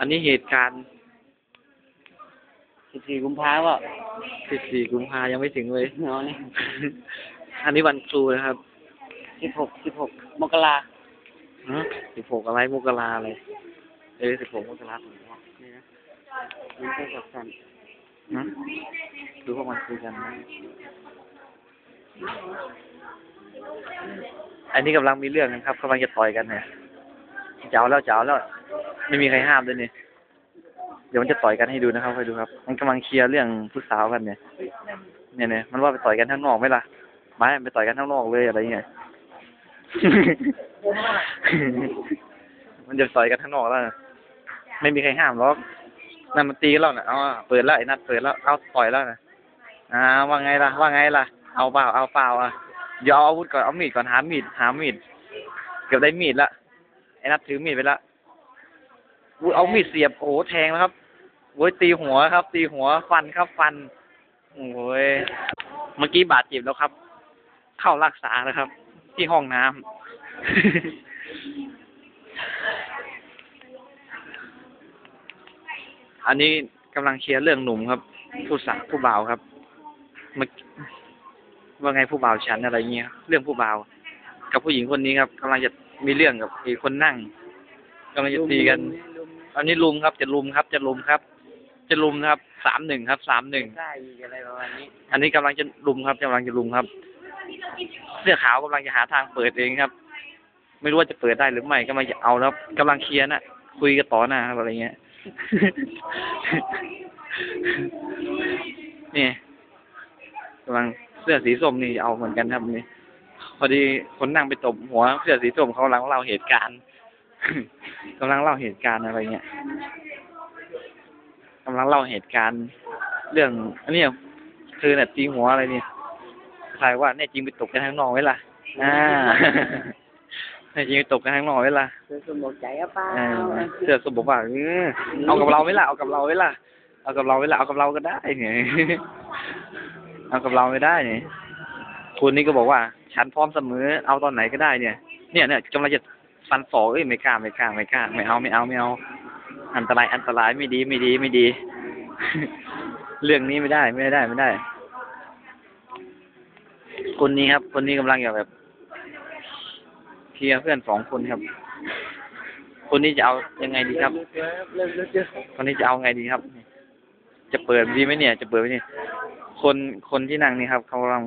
อันนี้เหตุการณ์สิบสี่กุมภาพันธ์14กุมภายังไม่ถึงเลยเนาะนี่ อันนี้วันครูนะครับสิบหกสิบหกมกรา16อะไรมกราอะไร เออ16มกราผมว่านี่นะมันก็กับกันนะดูพวกมันคุยกันนะอันนี้กำลังมีเรื่องกันครับกำลังจะต่อยกันเนี่ยเจ้าแล้วเจ้าแล้ว ไม่มีใครห้ามด้วยเนี่ยเดี๋ยวมันจะต่อยกันให้ดูนะครับคอยดูครับ มันกำลังเคลียร์เรื่องผู้สาวกันเนี่ย เนี่ยเนี่ยมันว่าไปต่อยกันข้างนอกไหมล่ะไม่ไปต่อยกันข้างนอกเลยอะไรเงี้ย มันจะต่อยกันข้างนอกแล้วนะไม่มีใครห้ามหรอกนั่นมันตีแล้วนะเอาอะเปิดแล้วไอ้นัดเปิดแล้ว เอาต่อยแล้วนะอ่า ว่าไงล่ะ ว่าไงล่ะ เอาเปล่า เอาเปล่าอะเดี๋ยวเอาอาวุธก่อน เอามีดก่อน หามีด หามีด เกือบได้มีดละ ไอ้นัดถือมีดไปละ เอามีดเสียบโอ้แทงแล้วครับโอ้ยตีหัวครับ ตีหัวฟันครับฟันโอ้ยเมื่อกี้บาดเจ็บแล้วครับ เข้ารักษาแล้วครับ ที่ห้องน้ำอันนี้กำลังเคลียร์เรื่องหนุ่มครับ ผู้สาวผู้บ่าวครับเมื่อว่าไงผู้บ่าวฉันอะไรเงี้ยเรื่องผู้บ่าวกับผู้หญิงคนนี้ครับกำลังจะมีเรื่องกับอีกคนนั่งกำลังจะตีกัน อันนี้ลุมครับจะลุมครับจะลุมครับ จะลุมนะครับสามหนึ่งครับสามหนึ่งได้อีกอะไรประมาณนี้ อันนี้กำลังจะลุมครับกำลังจะลุมครับ เสื้อขาวกำลังจะหาทางเปิดเองครับ ไม่รู้ว่าจะเปิดได้หรือไม่กำลังจะเอาแล้วกำลังเคลียร์นะคุยกันต่อหน้าครับอะไรเงี้ย นี่กำลังเสื้อสีส้มนี่เอาเหมือนกันครับนี่พอดีคนนั่งไปตบหัวเสื้อสีส้มเขากำลังเล่าเหตุการณ์ กำลังเล่าเหตุการณ์อะไรเงี้ยกำลังเล่าเหตุการณ์ เรื่อง อันเนี้ยคือเนี่ยตีหัวอะไรเนี่ยใครว่าเนี่ยจริงไปตกกันข้างนอกไว้ล่ะอ่าเนี่ยจริงไปตกกันข้างนอกไว้ล่ะคือสมบอกใจอะเปล่าเออเสื้อสมบอกว่าเออเอากับเราไหมล่ะเอากับเราไหมล่ะเอากับเราไหมล่ะเอากับเราก็ได้เนี่ยเอากับเราไม่ได้เนี่ยคุณนี่ก็บอกว่า ฉันพร้อมเสมอเอาตอนไหนก็ได้เนี่ย เนี่ยเนี่ยกำลังจะ ฟันศอกเอ้ยไม่กล้าไม่กล้าไม่กล้าไม่เอาไม่เอาไม่เอา อันตรายอันตรายไม่ดีไม่ดีไม่ดี เรื่องนี้ไม่ได้ไม่ได้ไม่ได้ คนนี้ครับ คนนี้กำลังจะแบบเคลียร์เพื่อนสองคนครับ คนนี้จะเอายังไงดีครับคนนี้จะเอาไงดีครับ จะเปิดดีไหมเนี่ย จะเปิดไหมเนี่ยคนคนที่นั่งนี่ครับเขากำลัง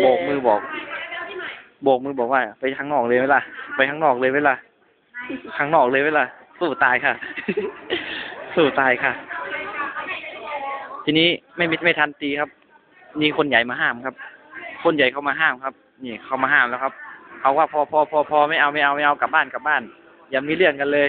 โบกมือบอก โบกมือบอกว่า ไปข้างนอกเลยไหมล่ะ ไปข้างนอกเลยไหมล่ะ ข้างนอกเลยไหมล่ะ สู้ตายค่ะ สู้ตายค่ะ ทีนี้ไม่ไม่ไม่ทันตีครับ มีคนใหญ่มาห้ามครับ คนใหญ่เขามาห้ามครับ นี่เขามาห้ามแล้วครับเขาว่าพอพอพอพอไม่เอาไม่เอาไม่เอากลับบ้านกลับบ้าน อย่ามีเรื่องกันเลย